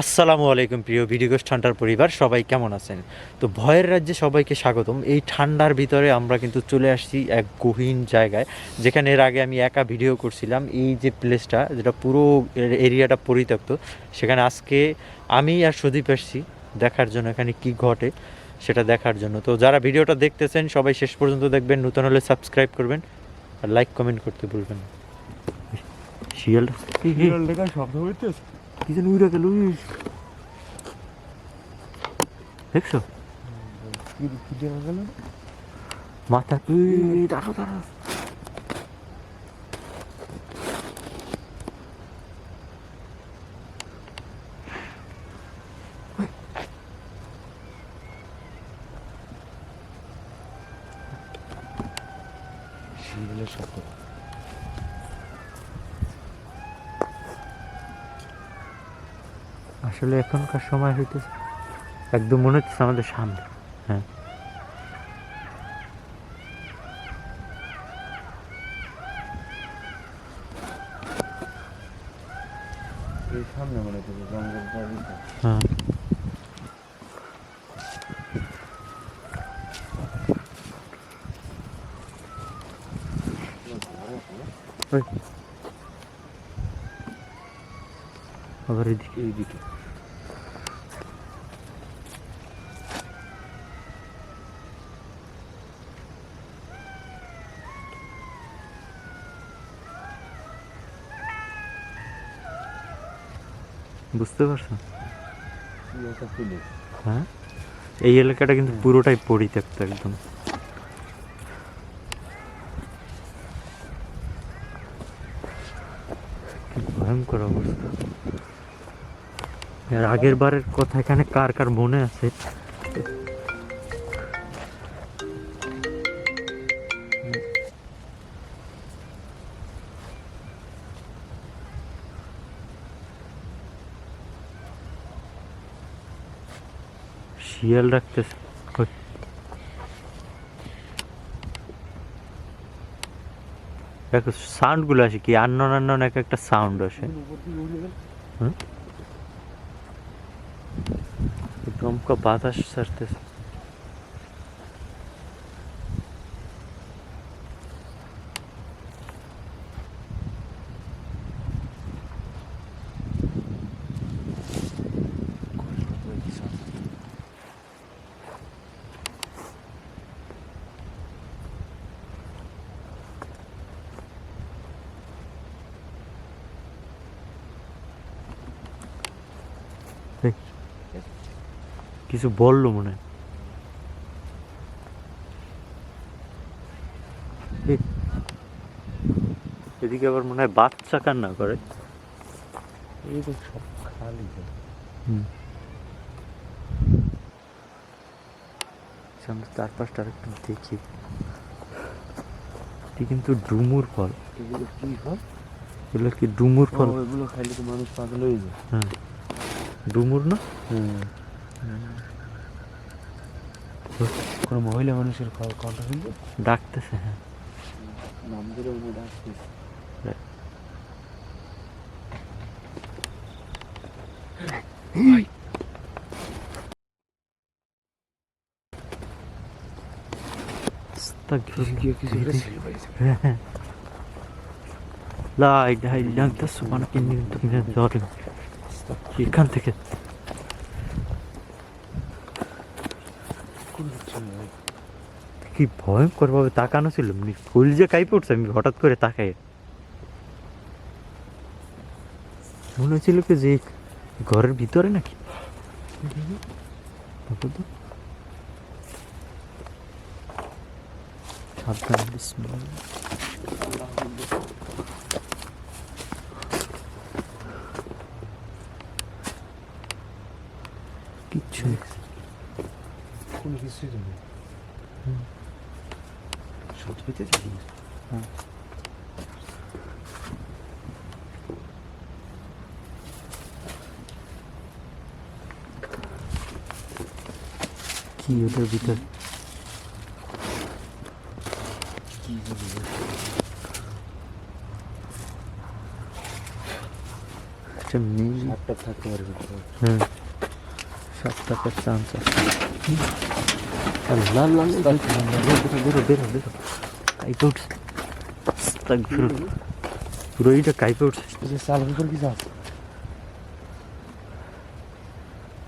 আসসালামু আলাইকুম, প্রিয় ভিডিওস ঠান্ডার পরিবার, সবাই কেমন আছেন? তো ভয়ের রাজ্যে সবাইকে স্বাগতম। এই ঠান্ডার ভিতরে আমরা কিন্তু চলে আসছি এক গহীন জায়গায়, যেখানে এর আগে আমি একা ভিডিও করছিলাম। এই যে প্লেসটা, যেটা পুরো এরিয়াটা পরিত্যক্ত, সেখানে আজকে আমি আর সুদীপ আসছি দেখার জন্য, এখানে কি ঘটে সেটা দেখার জন্য। তো যারা ভিডিওটা দেখতেছেন, সবাই শেষ পর্যন্ত দেখবেন, নতুন হলে সাবস্ক্রাইব করবেন, আর লাইক কমেন্ট করতে ভুলবেন শিয়াল শব্দ হইতেছে? কি যেন উড়ে গেল দেখছ? মাথা দাঁড়ো দাঁড়ো আসলে এখনকার সময় হইতেছে একদম মনে হচ্ছে আমাদের সামনে। হ্যাঁ। সামনে মনে হচ্ছে জঙ্গল হ্যাঁ। আবার এদিকে। এইদিকে। বুঝতে পারছ? হ্যাঁ? এই এলাকাটা কিন্তু পুরোটাই পরিত্যক্ত একদম। ভয়ঙ্কর অবস্থা। এর আগের বারের কথা এখানে কার কার মনে আছে? শিয়াল কই? দেখো সাউন্ডগুলো আসে কি? আনন আনন এক একটা সাউন্ড আসে। দমকা বাতাস ছাড়তেছে এই, কিছু বলল মনে হয়। এদিকে আবার মনে হয় বাচ্চা কান্না করে। এই সব খালি তো। সামনে চার পাঁচটা একটু দেখি। এটি কিন্তু ডুমুর ফল। এগুলো কি ফল? এগুলো কি ডুমুর ফল? এগুলো খাইলে তো মানুষ পাগল হয়ে যায়। হ্যাঁ। ডুমুর না? কোনো মহিলা মানুষের কণ্ঠ শুনবে? ডাকতেছে হ্যাঁ। নাম ধরে উনি ভাই। হ্যাঁ। ইল্লা আনতা সুবহানাকা ইন্নী কুনতু মিনাজ জালিমিন। এখান থেকে কোন হচ্ছে না ভাই। কি ভয়ঙ্কর ভাবে তাকানো ছিল ফুল যে কাই পড়ছে আমি হঠাৎ করে তাকাই মনে হচ্ছিল কি যে ঘরের ভিতরে নাকি। সাবধান। কিচ্ছু নেই। কোনো কিছুই তো নেই সত্যি পেতে থাকি কি ওটার ভিতরে কি জানি এটা মিলি সাতটা থাকতে পারবে হ্যাঁ সাত টাকার চান্স আছে লাল লাল বেরো বেরো বেরো বেরো কাইপে উঠছে আস্তাগফিরুল। পুরো এইটা কাইপে উঠছে চালের উপর কিছু আছে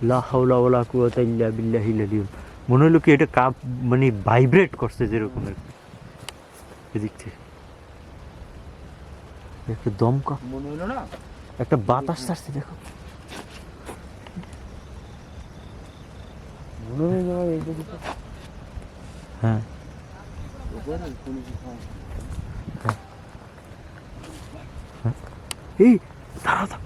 লা হাওলা ওয়ালা কুওয়াতা ইল্লা বিল্লাহিল আলিয়্যুল মনে হলো কি এটা কাপ মানে ভাইব্রেট করছে যেরকম আর কি। এদিক থেকে। একটা দমকা। মনে হলো না? একটা বাতাস ছাড়ছে দেখো। মনে হলো না এইটা কিছু হ্যাঁ উপরে কোনো কিছু আছে। এই দাঁড়া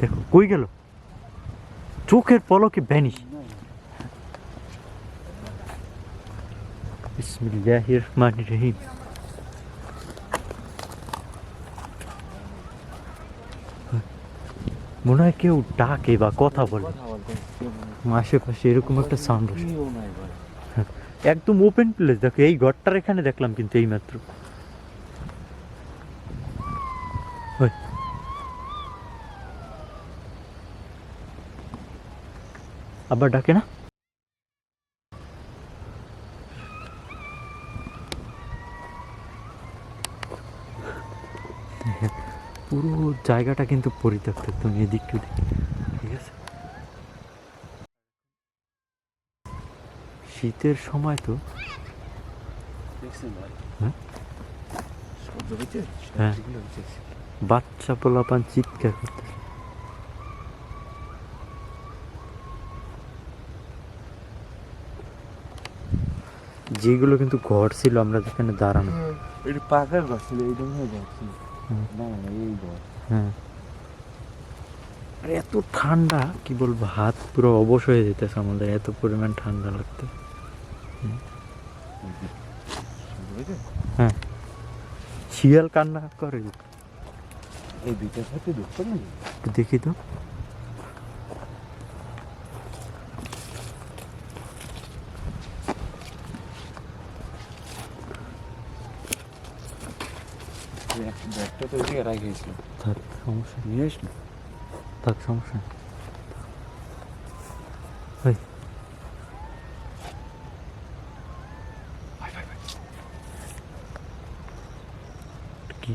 দেখো কই গেল চোখের পলকে ভ্যানিশ বিসমিল্লাহির রহমানির রহিম মনে হয় কেউ ডাকে বা কথা বলে কথা বলতে কেউ মনে আশেপাশে এরকম একটা সাউন্ড নাই ভাই একদম ওপেন প্লেস দেখো এই ঘরটার এখানে দেখলাম কিন্তু এই মাত্র আবার ডাকে না? পুরো জায়গাটা কিন্তু পরিত্যক্ত একদম এদিক ওদিক ঠিক আছে শীতের সময় তো। হ্যাঁ? হ্যাঁ। বাচ্চা পোলাপান চিৎকার করতে যেগুলো কিন্তু ঘর ছিল আমরা যেখানে দাঁড়ানো। এটা পাকার ঘর ছিল এইটা মনে হয়। না এই ঘর। হ্যাঁ। আর এত ঠান্ডা কি বলব হাত পুরো অবশ হয়ে যেতেছে আমাদের এত পরিমাণ ঠান্ডা লাগতে হ্যাঁ। শিয়াল কান্না করে এই দুইটার সাথে ঢুকতো না দেখি তো। ব্যাগটা তো ওইদিকে রাখিয়েছিল থাক সমস্যা। নিয়ে আসলো থাক সমস্যা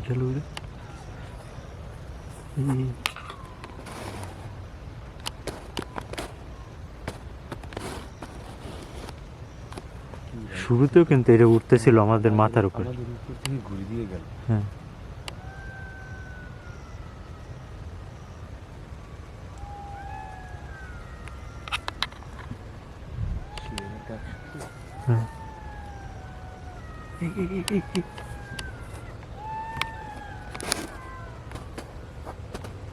গেল এই শুরুতেও কিন্তু এটা উঠতেছিল আমাদের মাথার উপরে। ঘুরে দিয়ে গেল। হ্যাঁ। হ্যাঁ এই, এই, এই, এই, এই।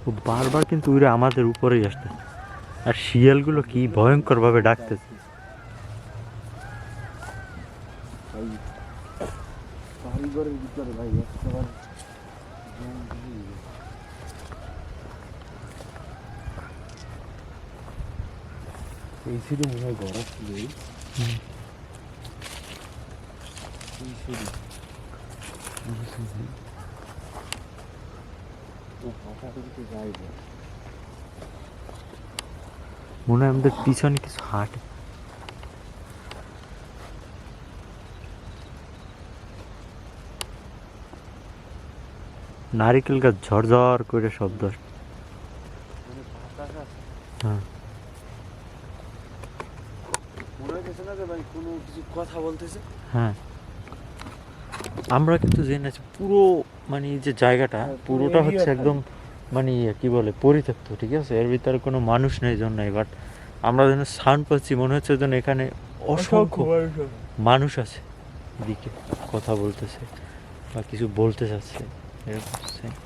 ও বারবার কিন্তু উড়ে আমাদের উপরেই আসতে আর শিয়ালগুলো কি ভয়ঙ্কর ভাবে ডাকতেছে। এই সিঁড়ি মনে হয় ঘর ছিল এই সিঁড়ি। ও হাঁটাহাঁটি যাই যায় মনে হয় আমাদের পিছনে কিছু হাঁটে। নারিকেল গাছ ঝরঝর করে শব্দ। মানে হ্যাঁ। কথা বলতেছে? হ্যাঁ। আমরা কিন্তু জেনেছি পুরো মানে যে জায়গাটা হ্যাঁ, পুরোটা হচ্ছে একদম মানে ইয়ে, কি বলে পরিত্যক্ত ঠিক আছে? এর ভিতরে কোনো মানুষ নেই জন্য বাট আমরা যেন সাউন্ড পাচ্ছি মনে হচ্ছে যেন এখানে অসংখ্য মানুষ আছে। এদিকে কথা বলতেছে বা কিছু বলতে চাচ্ছে। এরকম same।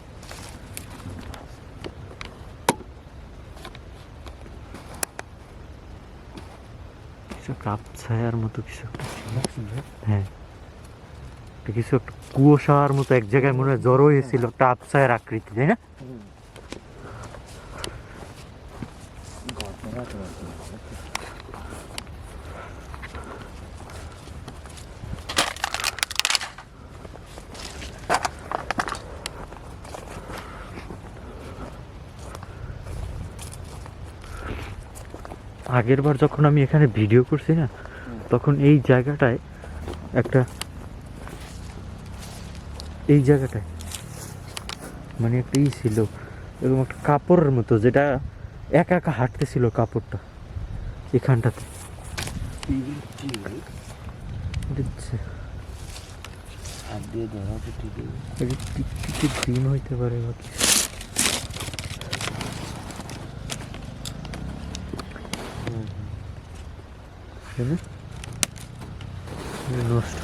কিছু একটা আবছায়ার মতো কিছু হ্যাঁ। কিছু একটা কুয়াশার মতো এক জায়গায় মনে হয় জড়ো হয়েছিল একটা আবছায়ার আকৃতি তাই না? আগের বার যখন আমি এখানে ভিডিও করছি না তখন এই জায়গাটায় একটা এই জায়গাটায় মানে একটা ই ছিল এরকম একটা কাপড়ের মতো যেটা একা একা হাঁটতেছিল কাপড়টা এখানটাতে। ডিম হইতে পারে বা কিছু। তাই না? এটা নষ্ট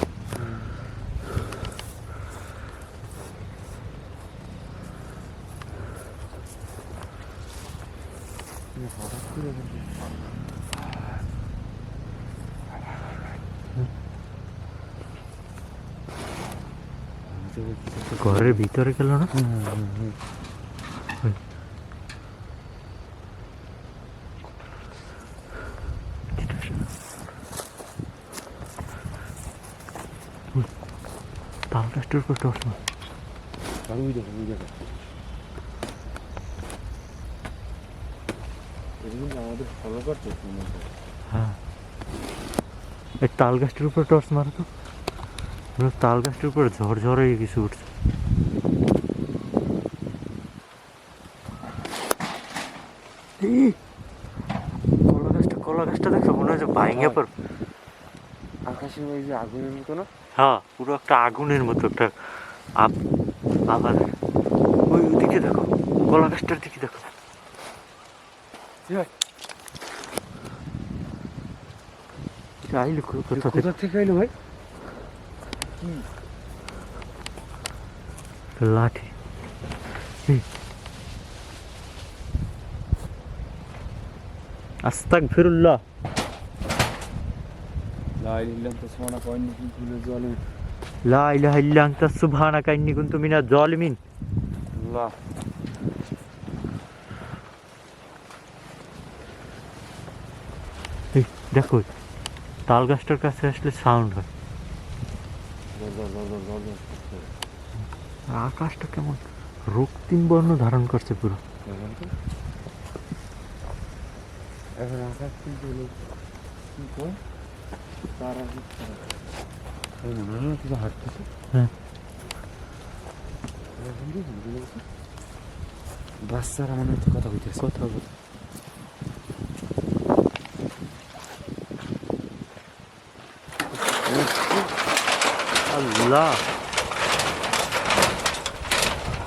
হঠাৎ করে এরকম- আমি তো বলছি যে- ঘরের ভিতরে গেল না হুম, হুম, হুম, হুম। উপর টর্চ মার। আর ওই দেখো, ওই দেখো। আমাদের ফলো করতেছে মনে হয়। এই তাল গাছটার উপর টর্চ মারো তো তাল গাছটার উপরে হয়ে কিছু উঠছে কলা গাছটা কলা গাছটা দেখো মনে হচ্ছে ভাইঙ্গা পর আকাশের ওই যে আগুনের মতো না হ্যাঁ পুরো একটা আগুনের মতো একটা আবার ওই দিকে দেখো কলা গাছটার দিকে দেখো। আইলো কোথা থেকে এলো ভাই? লাঠি। আস্তাক ফিরুল্লাহ লাই লিল্লাম তো সোনা কয়েন কি ভুলে জলে লা ইলাহা ইল্লা আনতা সুবহানাকা ইন্নী কুনতু মিনাজ জালিমিন আল্লাহ এই দেখো তাল গাছটার কাছে আসলে সাউন্ড হয়। আকাশটা কেমন? রক্তিম বর্ণ ধারণ করছে পুরো। এখন আকাশ কিন্তু বাচ্চারা মনে হচ্ছে কথা কইতেছে কথা বল আল্লাহ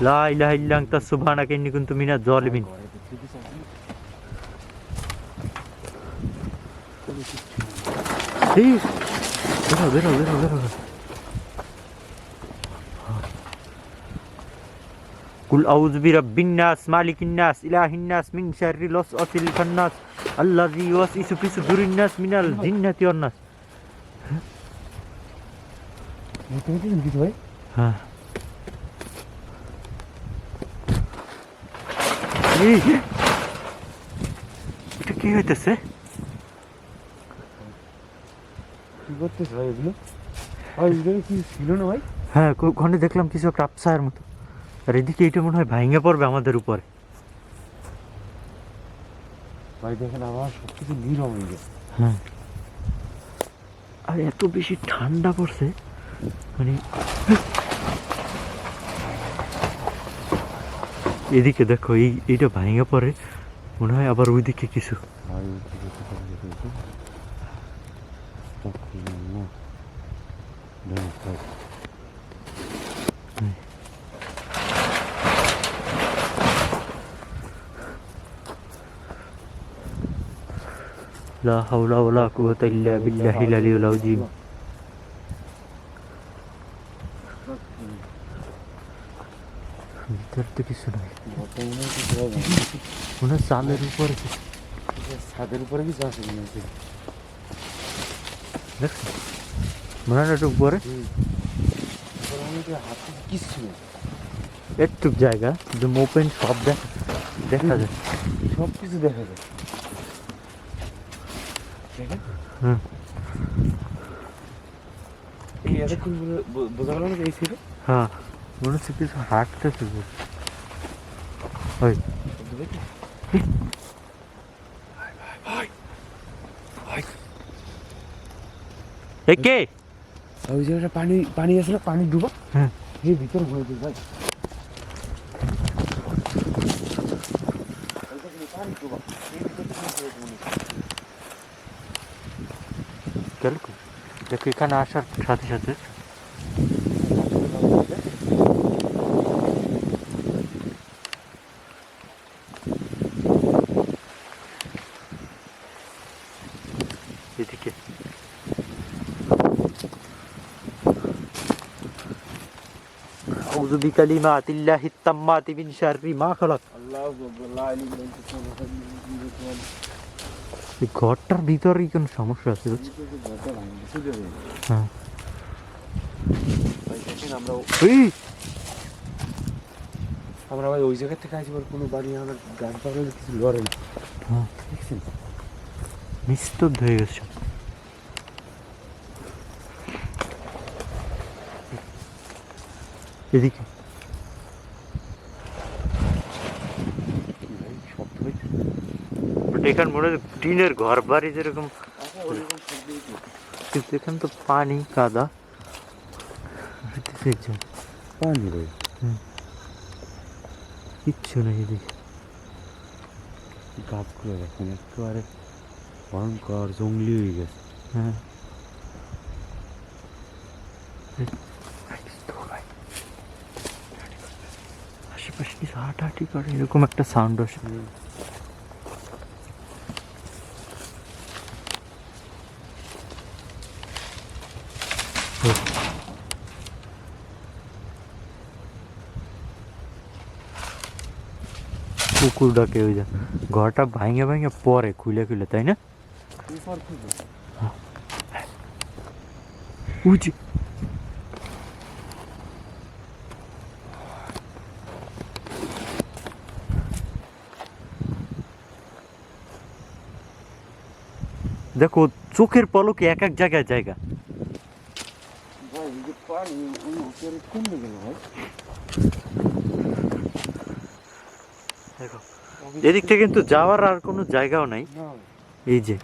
লা ইলাহা ইল্লা আনতা সুবহানাকা ইন্নী কুনতু মিনাজ জালিমিন ঘরে ঢুকতে দিছে এখন? এই বেরো বেরো বেরো বেরো। কুল আউযু বিরাব্বিন নাস মালিকিন নাস ইলাহিন নাস মিন শাররিল ওয়াসওয়াসিল খান্নাস আল্লাযী ইউওয়াসউসু ফি সুদুরিন নাস মিনাল জিন্নাতি ওয়ান নাস বুঝতে পারছেন কিছু ভাই হ্যাঁ এটা কি হইতেছে কি করতেছে ভাই এগুলো? ভাই এগুলো কি ছিল না ভাই? হ্যাঁ ওখানে দেখলাম কিছু একটা আপসায়ের মতো। আর এদিকে এটা মনে হয় ভাঙে পড়বে আমাদের উপরে। ভাই দেখেন আমার সব কিছু নীরব হয়ে গেছে। হ্যাঁ। আর এত বেশি ঠান্ডা পড়ছে মানে এদিকে দেখো এই এইটা ভাঙে পড়ে মনে হয় আবার ওইদিকে কিছু ভাই কি করতে পারবে দেখো স্টপ করলাম না দেখো ভাই লা হাওলা ওয়ালা কুওয়াতা ইল্লা বিল্লাহিল আলিয়্যিল আযীম ভিতরে তো কিছু নাই ঘরটা মনে হয় কিছু হবে না। মনে হয় চালের উপরে কিছু ছাদের উপরে কিছু আছে মনে হচ্ছে দেখছ মনে একটু উপরে একটুক জায়গা একদম ওপেন সব দেখা দেখা যায় সব কিছু দেখা যায় হুম। বোঝা গেল না এই ছিল হ্যাঁ মনে হচ্ছে কিছু হাঁটতেছে ওই। Hey, Kay. ওই জায়গাটা পানি পানি আসলে পানি ডুবা। হ্যাঁ। এই ভিতর ভরে দিই ভাই? দেখো এখানে আসার সাথে সাথে بكلمات الله التامات من شر ما خلق আল্লাহ আকবার লা ইলাহা ইল্লাল্লাহ এই ঘরটার ভিতরেই কোনো সমস্যা আছে বুঝছো? হ্যাঁ আমরা এই আমরা ভাই ওই জায়গা থেকে আসবার কোনো বাড়ি আমার গাছ পাগলে কিছু লড়ে না হ্যাঁ দেখছেন নিস্তব্ধ হয়ে গেছে এদিকে এখানে মনে হয় টিনের ঘর বাড়ি যেরকম। কিন্তু এখানে তো পানি কাদা। পানি ভাই কিচ্ছু নেই এদিকে। গাছগুলো দেখেন একেবারে ভয়ঙ্কর জঙ্গলি হয়ে গেছে। হ্যাঁ। আশেপাশে কিছু হাঁটাহাঁটি করে এরকম একটা সাউন্ড আসে। কুকুর ডাকে ওই যা ঘরটা ভাঙে ভাঙে পরে খুলে খুলে তাই না? এরপর কি হবে? উঠি দেখো চোখের পলকে এক এক জায়গায় জায়গা। ভাই এই যে পানি ওই উপরে কমে গেল ভাই? দেখো। এদিক থেকে কিন্তু যাওয়ার আর কোনো জায়গাও নাই। এই যে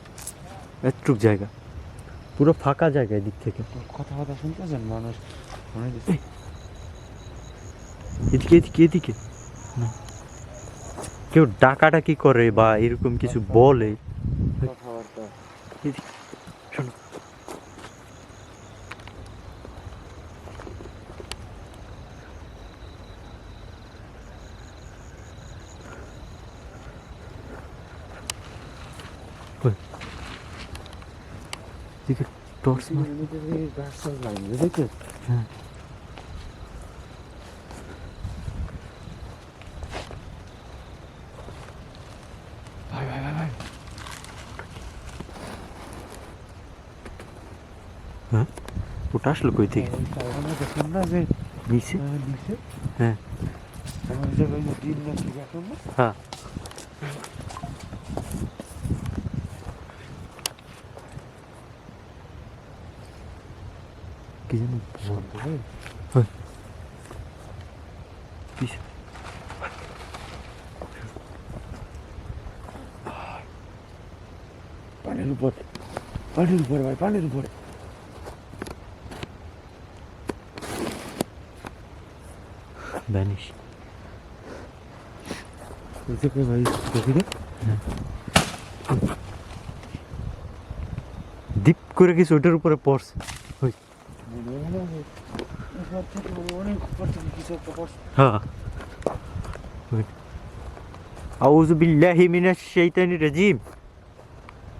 একটুক জায়গা। পুরো ফাঁকা জায়গা এদিক থেকে। কথা কথা শুনতেছেন মানুষ? মনে এদিকে এদিকে এদিকে। না। কেউ ডাকাডাকি করে বা এরকম কিছু বলে। কথাবার্তা এদিকে শোনো ওই। এদিকে টর্চ মার। হ্যাঁ। ভাই ভাই ভাই ভাই। হ্যাঁ? ওটা আসলো কই থেকে? না যে নিচে নিচে হ্যাঁ হ্যাঁ কি জানি শুনতে ভাই কিস পানির উপর পানির উপরে ভাই পানির উপরে ভ্যানিশ ওই থেকে ভাই দেখি রে ডিপ করে কিছু ওটার উপরে পড়ছে ওই মনে হয় না যে উপর থেকে অনেক উপর থেকে কিছু একটা পড়ছে হ্যাঁ ওই আউযু বিল্লাহি মিনাশ শাইতানির রাজিম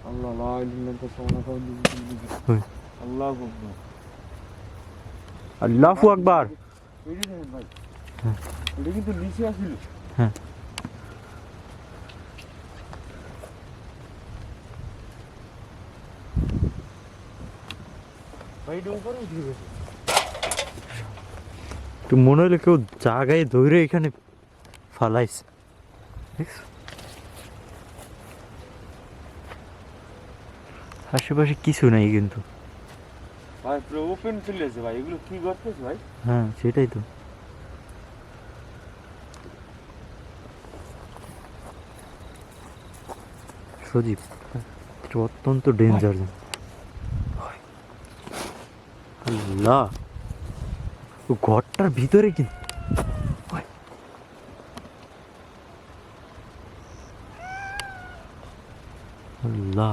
আল্লাহ লা ইলাহা ইল্লাল্লাহ সুবহানাকা ওয়া হুম। আল্লাহু আকবার আল্লাহু আকবার এই যে দেখেন ভাই হ্যাঁ। এটা কিন্তু নিচে আসিল হ্যাঁ ভাই এটা উপরে উঠে গেছে তো মনে হলো কেউ জায়গায় ধরে এখানে ফালাইছে? আশেপাশে কিছু নাই কিন্তু। ভাই পুরো ওপেন চলে আছে ভাই। এগুলো কি করতেছে ভাই? হ্যাঁ সেটাই তো। সজীব এটা অত্যন্ত ডেঞ্জার আল্লাহ। ঘরটার ভিতরে কিন্তু। আল্লাহ।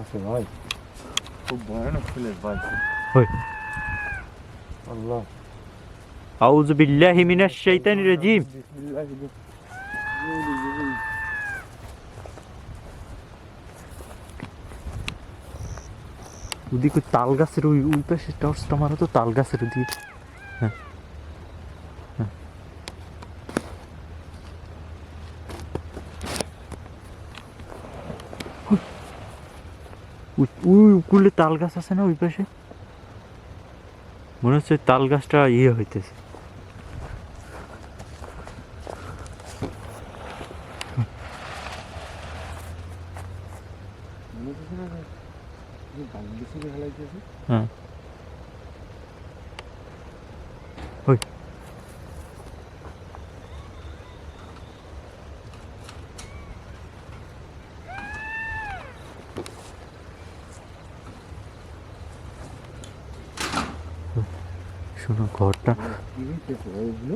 আছে ভাই। খুব ভয়ানক প্লেস ভাই ওই। আল্লাহ। আউযু বিল্লাহি মিনাশ শাইতানির রাজিম। ওদিকে তাল গাছের ওই ওই টর্চটা মারো তো তাল গাছের ওদিকে। ওই- কুলে তাল গাছ আছে না ওই পাশে? মনে হচ্ছে তাল গাছটা ইয়ে হইতেছে। হ্যাঁ। ওই শোনো ঘরটা কি হইতেছে ভাই এগুলো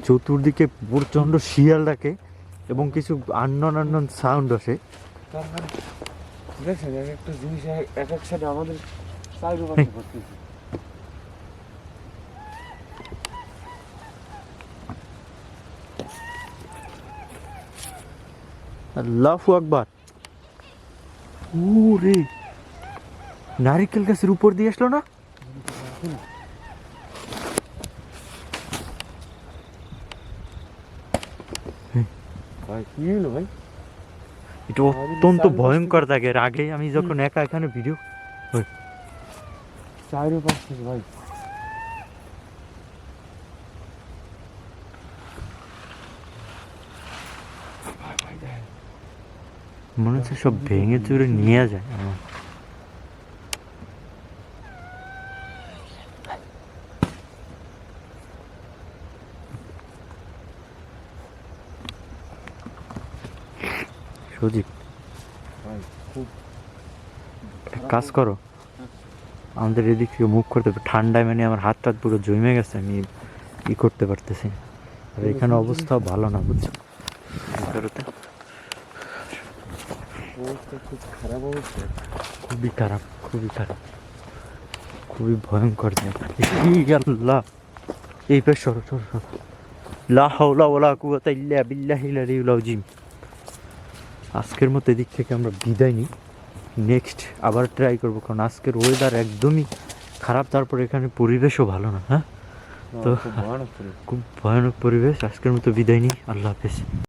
চতুর্দিকে প্রচণ্ড শিয়াল ডাকে এবং কিছু আন্নন আন্নন সাউন্ড আসে। একটা জিনিস আমাদের ও রে নারিকেল গাছের উপর দিয়ে আসলো না? ভাই কি হলো ভাই? এটা অত্যন্ত ভয়ঙ্কর থাকে এর আগে আমি যখন একা এখানে ভিডিও চারিপাশে ভাই। মনে হচ্ছে সব ভেঙে চুরে নিয়ে যায়। আমার। খুব কাজ করো। আমাদের এদিক থেকে মুখ করতে ঠান্ডায় মানে আমার হাত টাত পুরো জমে গেছে আমি ই করতে পারতেছি। আর এখানে অবস্থাও ভালো না বুঝছ? খুব খারাপ অবস্থা। খুবই খারাপ খুবই খারাপ। খুবই ভয়ঙ্কর আল্লাহ! এই পেশ সরো সরো সরো। লা হাওলা ওয়ালা কুওয়াতা ইল্লা বিল্লাহিল আজকের মতো এদিক থেকে আমরা বিদায় নিই। নেক্সট আবার ট্রাই করব কারণ আজকের ওয়েদার একদমই খারাপ তারপর এখানে পরিবেশও ভালো না হ্যাঁ? তো- খুব ভয়ানক পরিবেশ। আজকের মতো বিদায় নিই। আল্লাহ হাফেজ।